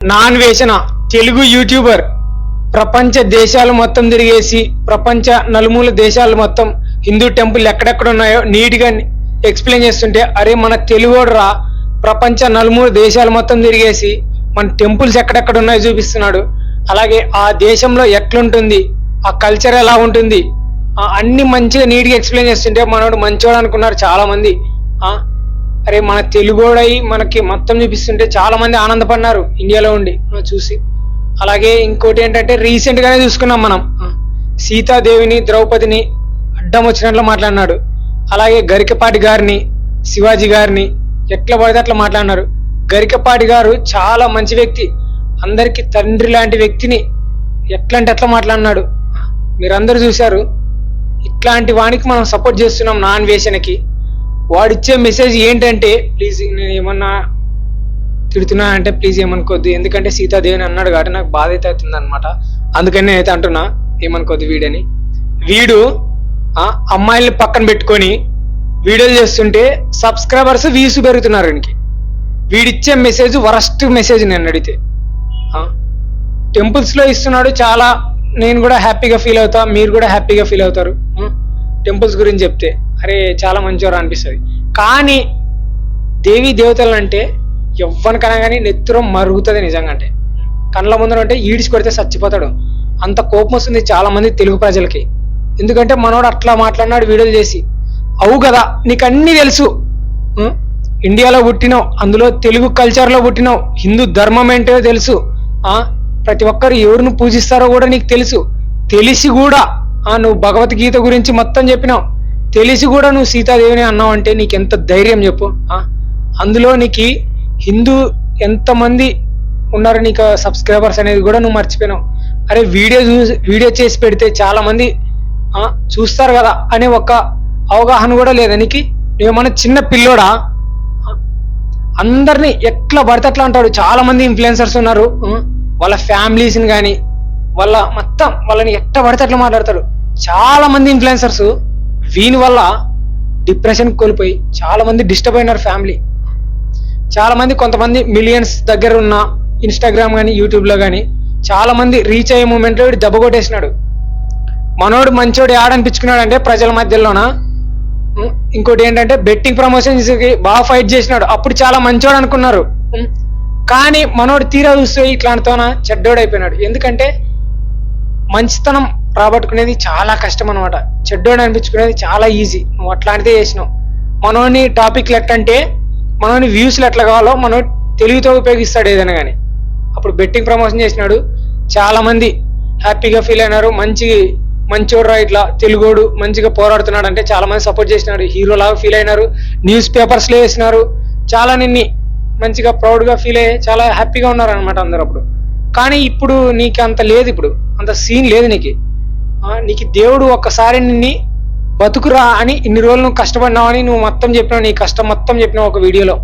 Non వేసిన Telugu YouTuber. ప్రపంచ దేశాలు మొత్తం తిరిగేసి ప్రపంచ నలుమూల దేశాలు మొత్తం హిందూ టెంపుల్ ఎక్కడెక్కడ ఉన్నాయో నీట్గా ఎక్స్ప్లెయిన్ చేస్తుంటే అరే మన తెలుగోడు రా ప్రపంచ నలుమూల దేశాలు మొత్తం తిరిగేసి మన టెంపుల్స్ ఎక్కడెక్కడ ఉన్నాయో చూపిస్తున్నాడు. అలాగే ఆ దేశంలో ఎట్లుంటుంది ఆ కల్చర్ ఎలా ఉంటుంది అన్ని మంచిగా నీట్గా ఎక్స్ప్లెయిన్ చేస్తుంటే మనోడు మంచోడు అనుకున్నారు చాలా మంది అరే మన తెలుగోడై మనకి మొత్తం చూపిస్తుంటే చాలా మంది ఆనందపడినారు ఇండియాలో ఉండి. చూసి. అలాగే ఇంకోటి ఏంటంటే రీసెంట్ గానే చూసుకున్నాం మనం. సీతాదేవిని ద్రౌపదిని అడ్డం వచ్చినట్లు మాట్లాడినాడు. అలాగే గరికపాటి గారిని శివాజీ గారిని ఎట్లా పడితే అట్లా మాట్లాడినారు. గరికపాటి గారు చాలా మంచి వ్యక్తి. అందరికి తండ్రి లాంటి వ్యక్తిని ఎట్లా అంటే ఎట్లా మాట్లాడినాడు. మీరందరూ చూశారు. ఇట్లాంటి వానికి మనం సపోర్ట్ చేస్తున్నాం నాన్ వేషన్కి వాడిచ్చే మెసేజ్ ఏంటంటే ప్లీజ్ నేను ఏమన్నా తిడుతున్నా అంటే ప్లీజ్ ఏమనుకోద్దు. ఎందుకంటే సీతాదేవిని అన్నాడు కాబట్టి నాకు బాధ అయితే అవుతుంది అనమాట అందుకని నేనైతే అంటున్నా ఏమనుకోద్దు వీడని. వీడు ఆ, అమ్మాయిల్ని పక్కన పెట్టుకొని వీడియోలు చేస్తుంటే సబ్స్క్రైబర్స్ వ్యూస్ పెరుగుతున్నారు వీనికి వీడిచ్చే మెసేజ్ వరస్ట్ మెసేజ్ నేను అడిగితే. టెంపుల్స్లో ఇస్తున్నాడు చాలా నేను కూడా హ్యాపీగా ఫీల్ అవుతా మీరు కూడా హ్యాపీగా ఫీల్ అవుతారు. టెంపుల్స్ గురించి చెప్తే. అరే చాలా మంచివారు అనిపిస్తుంది. కానీ దేవి దేవతలు అంటే ఎవ్వనికైనా కానీ నెత్తురం మరుగుతుంది నిజంగా అంటే కళ్ళ ముందర అంటే ఈడిచి కొడితే చచ్చిపోతాడు. అంత కోపం వస్తుంది చాలా మంది తెలుగు ప్రజలకి. ఎందుకంటే మనోడు అట్లా మాట్లాడినాడు వీడియోలు చేసి. అవు కదా నీకు అన్ని తెలుసు ఇండియాలో పుట్టినావు అందులో తెలుగు కల్చర్లో పుట్టినావు హిందూ ధర్మం ఏంటో తెలుసు. ఆ? ప్రతి ఒక్కరు ఎవరిని పూజిస్తారో కూడా నీకు తెలుసు. తెలిసి కూడా ఆ నువ్వు భగవద్గీత గురించి మొత్తం చెప్పినావు. తెలిసి కూడా నువ్వు సీతాదేవిని అన్నావు అంటే నీకు ఎంత ధైర్యం చెప్పు అందులో నీకు హిందూ ఎంతమంది ఉన్నారు నీకు సబ్స్క్రైబర్స్ అనేది కూడా నువ్వు మర్చిపోయినావు. అరే వీడియో చూసి వీడియో చేసి పెడితే చాలా మంది చూస్తారు కదా అనే ఒక అవగాహన కూడా లేదా నీకు? నువ్వేమన్నా చిన్న పిల్లోడా? అందరినీ ఎట్లా పడితే అట్లా అంటాడు. చాలా మంది ఇన్ఫ్లుయెన్సర్స్ ఉన్నారు వాళ్ళ ఫ్యామిలీస్ని కానీ వాళ్ళ మొత్తం వాళ్ళని ఎట్లా పడితే అట్లా మాట్లాడతాడు. చాలా మంది ఇన్ఫ్లుయెన్సర్స్ వీని వల్ల డిప్రెషన్ కోల్పోయి చాలా మంది డిస్టర్బ్ అయినారు ఫ్యామిలీ. చాలా మంది కొంతమంది మిలియన్స్ దగ్గర ఉన్న ఇన్స్టాగ్రామ్ కానీ యూట్యూబ్లో కానీ చాలా మంది రీచ్ అయ్యే మూమెంట్లో వీడు దెబ్బ కొట్టేసినాడు. మనోడు మంచోడు ఆడనిపించుకున్నాడు అంటే ప్రజల మధ్యలోన? ఇంకోటి ఏంటంటే బెట్టింగ్ ప్రమోషన్స్ బాగా ఫైట్ చేసినాడు. అప్పుడు చాలా మంచోడు అనుకున్నారు. కానీ మనోడు తీరా చూస్తే ఇట్లాంటితోన? చెడ్డోడు అయిపోయినాడు. ఎందుకంటే మంచితనం రాబట్టుకునేది చాలా కష్టం అనమాట చెడ్డోడు అనిపించుకునేది చాలా ఈజీ నువ్వు అట్లాంటిదే చేసినావు. మనోని టాపిక్లు ఎట్లంటే మనోని వ్యూస్లు ఎట్లా కావాలో మనం తెలివితో ఉపయోగిస్తాడు ఏదైనా కానీ అప్పుడు బెట్టింగ్ ప్రమోషన్ చేసినాడు. చాలా మంది హ్యాపీగా ఫీల్ అయినారు. మంచి మంచోడు ఇట్లా తెలుగోడు మంచిగా పోరాడుతున్నాడు అంటే చాలా మంది సపోర్ట్ చేసినాడు. హీరో లాగా ఫీల్ అయినారు. న్యూస్ పేపర్స్లో వేసినారు. చాలా నిన్ని మంచిగా ప్రౌడ్గా ఫీల్ అయ్యి చాలా హ్యాపీగా ఉన్నారు అనమాట అందరూ అప్పుడు. కానీ ఇప్పుడు నీకు అంత లేదు ఇప్పుడు. అంత సీన్ లేదు నీకు. నీకు దేవుడు ఒక్కసారి నిన్ను బతుకురా అని ఇన్ని రోజులు నువ్వు కష్టపడినావని నువ్వు మొత్తం చెప్పినావు నీ కష్టం మొత్తం చెప్పినావు ఒక వీడియోలో.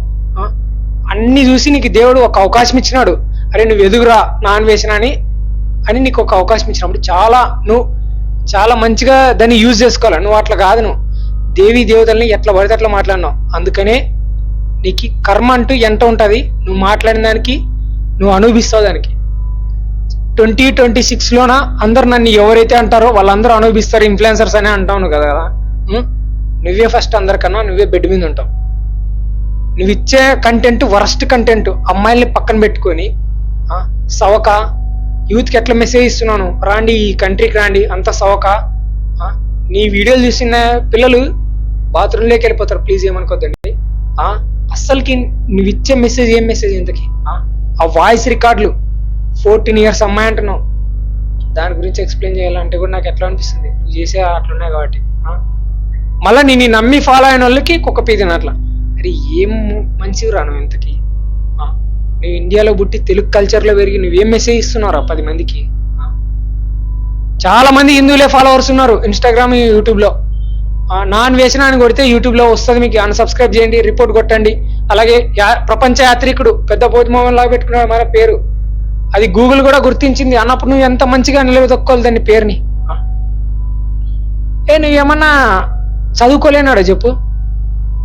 అన్ని చూసి నీకు దేవుడు ఒక అవకాశం ఇచ్చినాడు. అరే నువ్వు ఎదుగురా నాన్ వేసిన అని అని నీకు ఒక అవకాశం ఇచ్చినప్పుడు చాలా నువ్వు చాలా మంచిగా దాన్ని యూజ్ చేసుకోవాలి. నువ్వు అట్లా కాదు నువ్వు. దేవి దేవతల్ని ఎట్లా పడితే అట్లా మాట్లాడినావు. అందుకనే నీకు కర్మ అంటూ ఎంత ఉంటుంది? నువ్వు మాట్లాడిన దానికి నువ్వు అనుభవిస్తావు దానికి. ట్వంటీ ట్వంటీ సిక్స్ లోన అందరు నన్ను ఎవరైతే అంటారో వాళ్ళందరూ అనుభవిస్తారు ఇన్ఫ్లుయెన్సర్స్ అనే అంటాను కదా. నువ్వే ఫస్ట్ అందరికన్నా నువ్వే బెడ్ మీద ఉంటావు. నువ్వు ఇచ్చే కంటెంట్ వరస్ట్ కంటెంట్ అమ్మాయిల్ని పక్కన పెట్టుకొని సవక యూత్కి ఎట్లా మెసేజ్ ఇస్తున్నాను? రాండి ఈ కంట్రీకి రాండి అంత సవక నీ వీడియోలు చూసిన పిల్లలు బాత్రూంలోకి వెళ్ళిపోతారు ప్లీజ్ ఏమనుకోద్దండి. అస్సలకి నువ్వు ఇచ్చే మెసేజ్ ఏం మెసేజ్ ఇంతకి? ఆ వాయిస్ రికార్డులు ఫోర్టీన్ ఇయర్స్ అమ్మాయి అంటున్నావు. దాని గురించి ఎక్స్ప్లెయిన్ చేయాలంటే కూడా నాకు ఎట్లా అనిపిస్తుంది? నువ్వు చేసే అట్లున్నాయి కాబట్టి. మళ్ళీ నేను నమ్మి ఫాలో అయిన వాళ్ళకి కుక్క పీదిన అట్లా. అరే ఏం మంచివి రా నువ్వు ఇంతకి? నువ్వు ఇండియాలో పుట్టి తెలుగు కల్చర్లో పెరిగి నువ్వేం మెసేజ్ ఇస్తున్నారా పది మందికి? చాలా మంది హిందువులే ఫాలోవర్స్ ఉన్నారు ఇన్స్టాగ్రామ్ యూట్యూబ్లో నాన్ వేసిన అని కొడితే యూట్యూబ్లో వస్తుంది మీకు. అన్సబ్స్క్రైబ్ చేయండి రిపోర్ట్ కొట్టండి. అలాగే యా- ప్రపంచ యాత్రికుడు పెద్ద బోధమోహన్ లాగా పెట్టుకున్నాడు మన పేరు. అది గూగుల్ కూడా గుర్తించింది. అన్నప్పుడు నువ్వు ఎంత మంచిగా నిలబెదొక్కోవాలి దాన్ని పేరుని? ఏ నువ్వేమన్నా చదువుకోలేనాడా చెప్పు.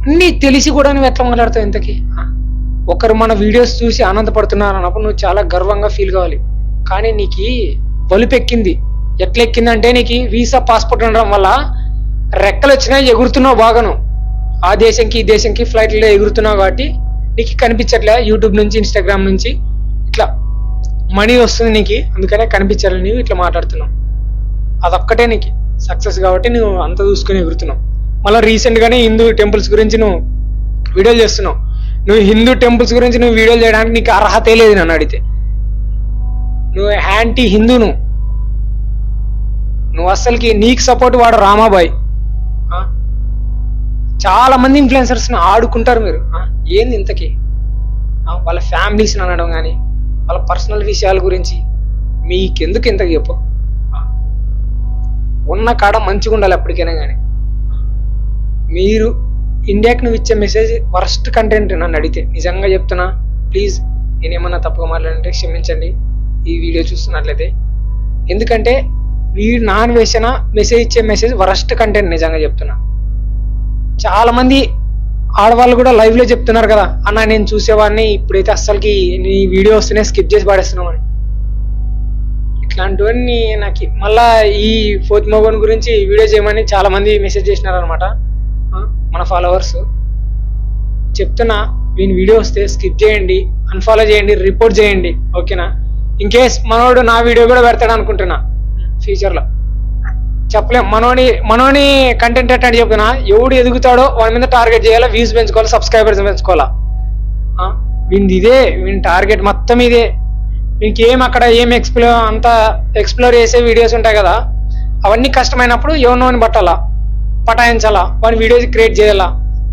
అన్నీ తెలిసి కూడా నువ్వు ఎట్లా మాట్లాడతావు ఇంతకి? ఒకరు మన వీడియోస్ చూసి ఆనందపడుతున్నారు అన్నప్పుడు నువ్వు చాలా గర్వంగా ఫీల్ కావాలి. కానీ నీకు బలుపు ఎక్కింది ఎట్లా ఎక్కిందంటే నీకు వీసా పాస్పోర్ట్ ఉండడం వల్ల రెక్కలు వచ్చినాయి ఎగురుతున్నావు బాగాను. ఆ దేశంకి ఈ దేశంకి ఫ్లైట్లో ఎగురుతున్నావు కాబట్టి నీకు కనిపించట్లే. యూట్యూబ్ నుంచి ఇన్స్టాగ్రామ్ నుంచి. మనీ వస్తుంది నీకు అందుకనే కనిపించాలి నీవు ఇట్లా మాట్లాడుతున్నావు. అదొక్కటే నీకు. సక్సెస్ కాబట్టి నువ్వు అంత చూసుకొని ఎగురుతున్నావు. మళ్ళీ రీసెంట్గానే హిందూ టెంపుల్స్ గురించి నువ్వు వీడియోలు చేస్తున్నావు. నువ్వు హిందూ టెంపుల్స్ గురించి నువ్వు వీడియోలు చేయడానికి నీకు అర్హతే లేదు నన్ను అడిగితే. నువ్వు యాంటీ హిందూ నువ్వు నువ్వు అస్సలకి నీకు సపోర్ట్ వాడు రామాబాయ్. చాలా మంది ఇన్ఫ్లుయెన్సర్స్ని ఆడుకుంటారు మీరు. ఏంది ఇంతకి? వాళ్ళ ఫ్యామిలీస్ని అనడం కానీ వాళ్ళ పర్సనల్ విషయాల గురించి మీకెందుకు ఇంత చెప్పు? ఉన్న కాడ మంచిగా ఉండాలి ఎప్పటికైనా కానీ. మీరు ఇండియాకి నువ్వు ఇచ్చే మెసేజ్ వరస్ట్ కంటెంట్ నన్ను అడిగితే. నిజంగా చెప్తున్నా ప్లీజ్ నేనేమన్నా తప్పుగా మాట్లాడంటే క్షమించండి. ఈ వీడియో చూస్తున్నట్లయితే. ఎందుకంటే వీడు నాన్ వేసిన మెసేజ్ ఇచ్చే మెసేజ్ వరస్ట్ కంటెంట్ నిజంగా చెప్తున్నా. చాలామంది ఆడవాళ్ళు కూడా లైవ్లో చెప్తున్నారు కదా అన్న నేను చూసేవాడిని ఇప్పుడైతే అస్సలకి నీ వీడియో వస్తేనే స్కిప్ చేసి పాడేస్తున్నామని. ఇట్లాంటివన్నీ నాకు మళ్ళా ఈ ఫోర్త్ మోగన్ గురించి వీడియో చేయమని చాలా మంది మెసేజ్ చేసినారు అనమాట మన ఫాలోవర్స్ చెప్తున్నా వీని వీడియో వస్తే స్కిప్ చేయండి అన్ఫాలో చేయండి రిపోర్ట్ చేయండి ఓకేనా? ఇన్ కేస్ మనోడు నా వీడియో కూడా పెడతాడు అనుకుంటున్నా ఫ్యూచర్లో చెప్పలేం. మనోని మనోని కంటెంట్ ఎట్లా చెప్పిన ఎవడు ఎదుగుతాడో వాడి మీద టార్గెట్ చేయాలా? వ్యూస్ పెంచుకోవాలా? సబ్స్క్రైబర్స్ పెంచుకోవాలా? వీడి ఇదే. వీని టార్గెట్ మొత్తం ఇదే. వీనికి ఏం అక్కడ ఏం ఎక్స్ప్లో అంతా ఎక్స్ప్లోర్ చేసే వీడియోస్ ఉంటాయి కదా. అవన్నీ కష్టమైనప్పుడు ఎవరినోని పట్టాలా? పటాయించాలా? వాని వీడియోస్ క్రియేట్ చేయాలా?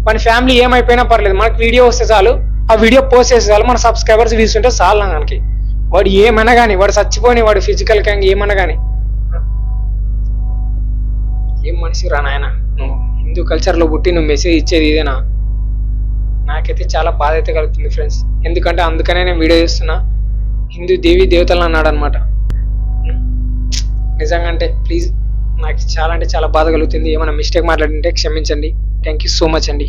వాని ఫ్యామిలీ ఏమైపోయినా పర్లేదు. మనకి వీడియో వస్తే చాలు. ఆ వీడియో పోస్ట్ చేస్తే చాలు. మన సబ్స్క్రైబర్స్ వ్యూస్ ఉంటే చాలు మనకి వాడు ఏమైనా కానీ వాడు చచ్చిపోని వాడు ఫిజికల్ కానీ ఏమైనా కానీ ఏం మనిషి రా నాయన? నువ్వు హిందూ కల్చర్లో పుట్టి నువ్వు మెసేజ్ ఇచ్చేది ఇదేనా? నాకైతే చాలా బాధ అయితే కలుగుతుంది ఫ్రెండ్స్. ఎందుకంటే అందుకనే నేను వీడియో చేస్తున్నా. హిందూ దేవి దేవతలు అన్నాడు అనమాట నిజంగా అంటే ప్లీజ్ నాకు చాలా అంటే చాలా బాధ కలుగుతుంది. ఏమైనా మిస్టేక్ మాట్లాడింటే క్షమించండి. థ్యాంక్ యూ సో మచ్ అండి.